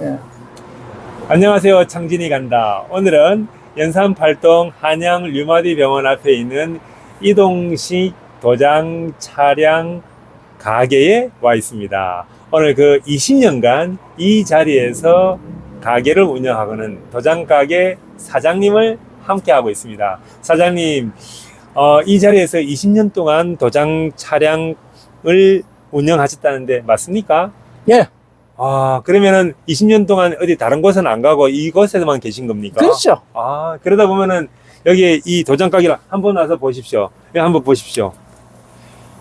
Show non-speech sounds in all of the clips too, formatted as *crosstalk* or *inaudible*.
예. 안녕하세요. 창진이 간다. 오늘은 연산 팔동 한양 류마디 병원 앞에 있는 이동식 도장 차량 가게에 와 있습니다. 오늘 그 20년간 이 자리에서 가게를 운영하고는 도장 가게 사장님을 함께 하고 있습니다. 사장님, 어, 이 자리에서 20년 동안 도장 차량을 운영하셨다는데 맞습니까? 예, 아, 그러면은 20년 동안 어디 다른 곳은 안 가고 이곳에만 계신 겁니까? 그렇죠. 아, 그러다 보면은 여기 이 도장 가게를 한번 와서 보십시오. 여기 한번 보십시오.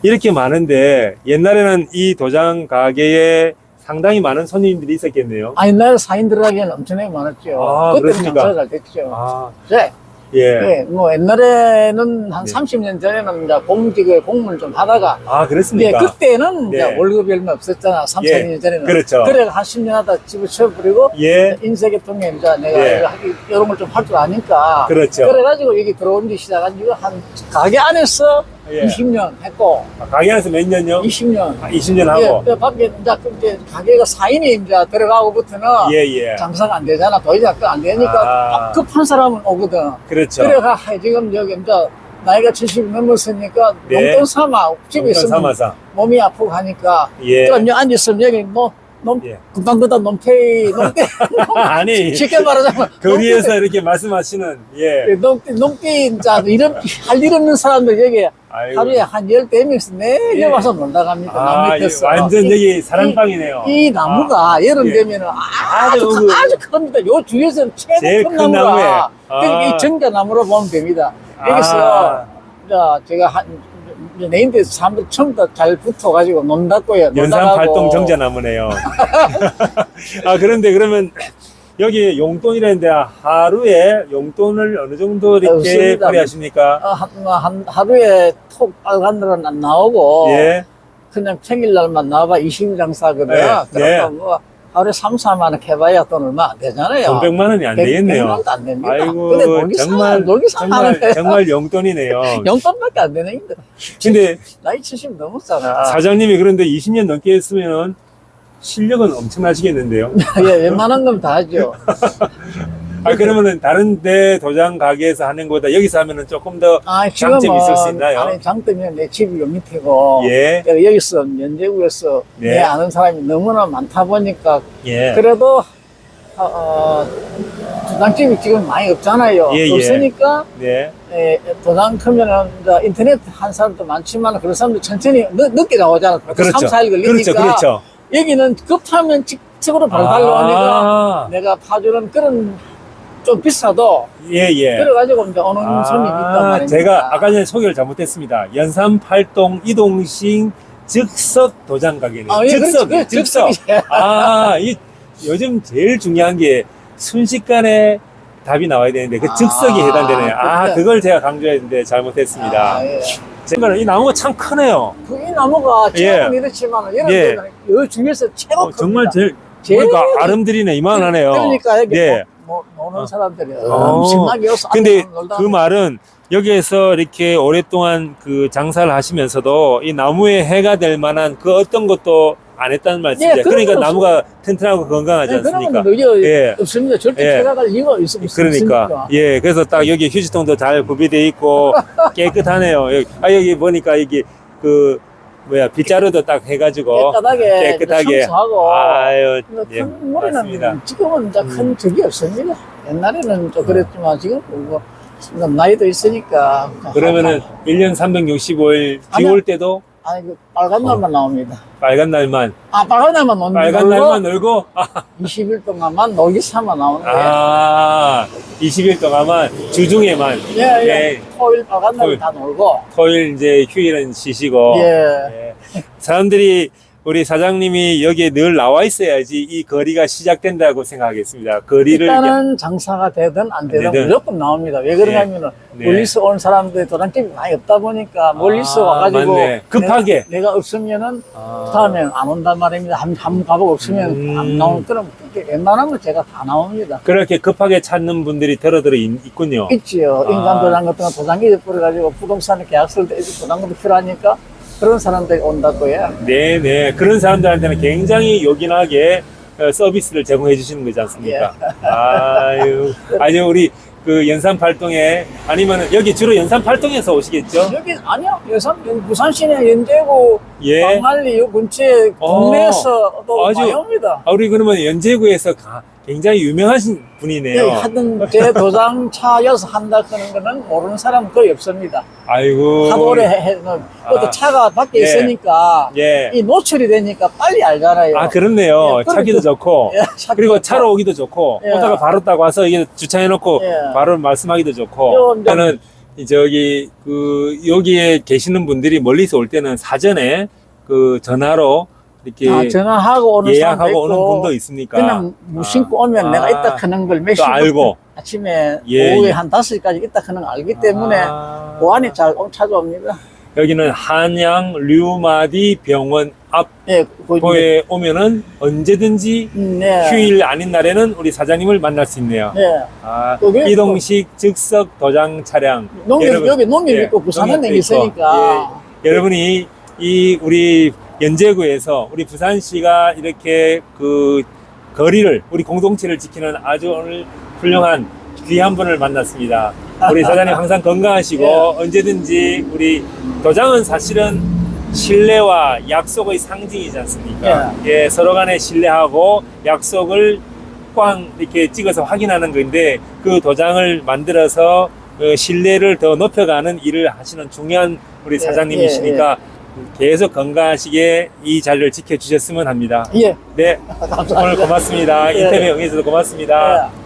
이렇게 많은데 옛날에는 이 도장 가게에 상당히 많은 손님들이 있었겠네요. 아, 옛날에 사인 들어가기에는 엄청나게 많았죠. 아, 그때는 그렇습니까? 장사가 잘 됐죠. 아, 네. 예. 예, 뭐 옛날에는 한 네. 30년 전에는 이제 공직에 공무원 좀 하다가 아, 예, 그렇습니까? 그때는 이제 네. 월급이 얼마 없었잖아. 3, 예, 4년 전에는. 그렇죠. 그래 한 10년 하다 집을 쳐버리고 예, 인쇄계통에 이제 내가 예. 하기- 이런 걸 좀 할 줄 아니까 그렇죠. 그래가지고 여기 들어온 지 시작한 지가 한 가게 안에서 예. 20년 했고 아, 가게 안에서 몇 년요? 20년 아, 20년 하고. 예, 그 밖에 이제 그 이제 가게가 사인이 이제 들어가고부터는 예, 예. 장사가 안 되잖아. 더 이상 안 되니까 아. 급한 사람은 오거든. 그렇죠. 그래가 지금 여기 이제 나이가 70 넘었으니까 네. 용돈 삼아 집에 용돈 있으면 삼아서. 몸이 아프고 하니까 예. 그럼 여기 앉았으면 여기 뭐 놈, 예. 금방 그다 놈페이 놈떼 *laughs* 아니, *laughs* 쉽게 말하자면 거리에서 이렇게 말씀하시는, 예. 놈떼 놈떼 자 이런 할일 없는 사람들 여기 아이고. 하루에 한 열대 명씩 내려 예. 와서 놀다 갑니다. 아, 나무 이 밑에서 완전 이- 여기 사랑방이네요. 이 나무가 여름 예. 되면은 아주 아주 크- 그- 아주 큽니다. 요 주위에서는 최고 큰 큰 나무가 나무에. 그러니까 아. 이 정자나무로 보면 됩니다. 아. 여기서 자, 제가 한 인데 사람들 처음부터 잘 붙어가지고 논다고 요. 연산 놀다가고. 활동 정자나무네요. *laughs* 아, 그런데 그러면 여기 용돈이라는데 하루에 용돈을 어느 정도 이렇게 없습니다. 처리하십니까? 어, 한, 뭐한 하루에 톡 빨간 날은 안 나오고 예. 그냥 평일날만 나와봐 20일 장사거든. 네, 그러니까 네. 뭐 하루에 3, 4만 원 해봐야 돈 얼마 안 되잖아요. 돈 100만 원이 안 백- 되겠네요. 백만 원도 안 됩니다. 아이고, 근데 놀기 정말, 사, 놀기 사는 정말, 정말 용돈이네요. *laughs* 영돈밖에 안 되네 힘들어. 근데 *laughs* 나이 70 넘었잖아. 사장님이 그런데 20년 넘게 했으면 실력은 엄청나시겠는데요? *laughs* 예, 웬만한 건 다 하죠. 아, 그러면은 다른 데 도장 가게에서 하는 것보다 여기서 하면은 조금 더 아, 장점이 있을 수 있나요? 아니, 장점이 내 집이 요 밑이고. 예, 내가 여기서 연제구에서 네. 내 아는 사람이 너무나 많다 보니까 예. 그래도 어, 어, 도장집이 지금 많이 없잖아요. 예, 예. 없으니까 네. 에, 도장 크면은 이제 인터넷 한 사람도 많지만 그런 사람들 천천히 늦, 늦게 나오잖아. 그렇죠. 3, 4일 걸리니까. 그렇죠, 그렇죠. 여기는 급하면 직접으로 바로 달려오니까 아, 내가 파주는 그런 좀 비싸도 예, 예. 그래가지고 이제 오는 손님이 있단 말입니다. 제가 아까 전에 소개를 잘못했습니다. 연산 팔동 이동식 즉석 도장 가게네요. 아, 예, 즉석, 그렇죠. 그 즉석. 즉석이죠. 아, 이 요즘 제일 중요한 게 순식간에 답이 나와야 되는데 그 아, 즉석이 해당되네요. 아, 그때. 그걸 제가 강조했는데 잘못했습니다. 아, 예. 제가 이 나무가 참 크네요. 그 이 나무가 예. 최고 이렇지만 여러 예. 데는 이 중에서 최고 어, 정말 큽니다. 제일 제일 그러니까 아름드리네 이만하네요. 그러니까 여기 네. 노는 어. 사람들이 어. 엄청나게 여기서 근데 앉아서 놀다 그 말은 여기에서 이렇게 오랫동안 그 장사를 하시면서도 이 나무에 해가 될 만한 그 어떤 것도 안 했다는. 예, 그런 그러니까 건 나무가 튼튼하고 건강하지 네, 그런 않습니까? 건 예. 없습니다. 절대 예. 갈 이유가 있, 없습니까? 그러니까 예 그래서 딱 여기 휴지통도 잘 구비돼 있고 *laughs* 깨끗하네요. 여기, 아 여기 보니까 여기 그 뭐야 빗자루도 딱 해가지고 깨끗하게 깨끗하게 청소하고 아유 뭐 예, 큰. 머리는 지금은 이제 큰 음. 적이 없습니다. 옛날에는 좀 그랬지만 지금 뭐 나이도 있으니까 그러면은 1년 365일 비. 올 때도 아니 그 빨간 날만 나옵니다. 빨간 날만 아 빨간 날만 노는 빨간 날만 놀고 아, 20일 동안만 놀기 삼아 나오는 거예요. 아 20일 동안만 주중에만 예, 예. 예. 토요일 빨간 토요일. 날다 놀고. 토요일 이제 휴일은 쉬시고 예. 예. 사람들이 우리 사장님이 여기에 늘 나와 있어야지 이 거리가 시작된다고 생각하겠습니다. 거리를 일단은 장사가 되든 안 되든 되든. 무조건 나옵니다. 왜 그러냐면은 네. 멀리서 온 사람들이 도장집이 많이 없다 보니까 멀리서 아, 와가지고 맞네. 급하게. 내가, 내가 없으면은 아. 다음엔 안 온단 말입니다. 한, 한 가보고 없으면 음. 안 나오는 그게 웬만하면 제가 다 나옵니다. 그렇게 급하게 찾는 분들이 더러더러 있- 있군요. 있지요. 아. 인간 도장 같은 거 도장기 뿌려가지고 부동산에 계약서를 때 도장도 필요하니까 그런 사람들이 온다고요. 네네 그런 사람들한테는 굉장히 요긴하게 어, 서비스를 제공해 주시는 거지 않습니까? 예. *laughs* 아유, 아니 우리 그 연산 팔동에 아니면 여기 주로 연산 팔동에서 오시겠죠? 여기 아니요 여산 여기 부산 시내 연제구 예. 광안리 요 근처에 어. 동네에서도 아주- 많이 옵니다. 아, 우리 그러면 연제구에서 가- 굉장히 유명하신 *laughs* 분이네요. 예, 하여튼 제 도장차여서 한다 그런 거는 모르는 사람 거의 없습니다. 아이고. 하도 오래 해는 아. 또 차가 밖에 예. 있으니까 예. 이 노출이 되니까 빨리 알잖아요. 아, 그렇네요. 예, 차기도 좋고. *laughs* 예, 그리고 좋고. 차로 오기도 좋고. 예. 오다가 바로 딱 와서 이게 주차해놓고 예. 바로 말씀하기도 좋고. 저는 이 저기 그 여기에 계시는 분들이 멀리서 올 때는 사전에 그 전화로 이렇게 아, 전화하고 오는 예약하고 오는 분도 있습니까? 그냥 무심코 오면 아. 내가 있다 하는 걸또 몇시 알고. 아침에 예, 오후에 예. 한 다섯 시까지 있다 하는 걸 알기 때문에 아. 보안이 잘 찾아옵니다. 여기는 한양 류마디 병원 예, 그 앞에 오면은 언제든지 음, 네. 휴일 아닌 날에는 우리 사장님을 만날 수 있네요. 네. 아, 이동식 즉석 도장 차량. 농협 여러분, 여기 농협 예, 있고 부산은행 있으니까 예. 여러분이 이 우리 연제구에서 우리 부산시가 이렇게 그 거리를 우리 공동체를 지키는 아주 오늘 훌륭한 귀한 분을 만났습니다. 우리 사장님 항상 건강하시고 예. 언제든지 우리 도장은 사실은 신뢰와 약속의 상징이지 않습니까? 예, 서로 간에 신뢰하고 약속을 꽝 이렇게 찍어서 확인하는 건데 그 도장을 만들어서 그 신뢰를 더 높여가는 일을 하시는 중요한 우리 예, 사장님이시니까 계속 건강하시게 이 자리를 지켜주셨으면 합니다. 예, 네, *laughs* 감사합니다. 오늘 고맙습니다. 예. 인터뷰 응해주셔서 고맙습니다. 예.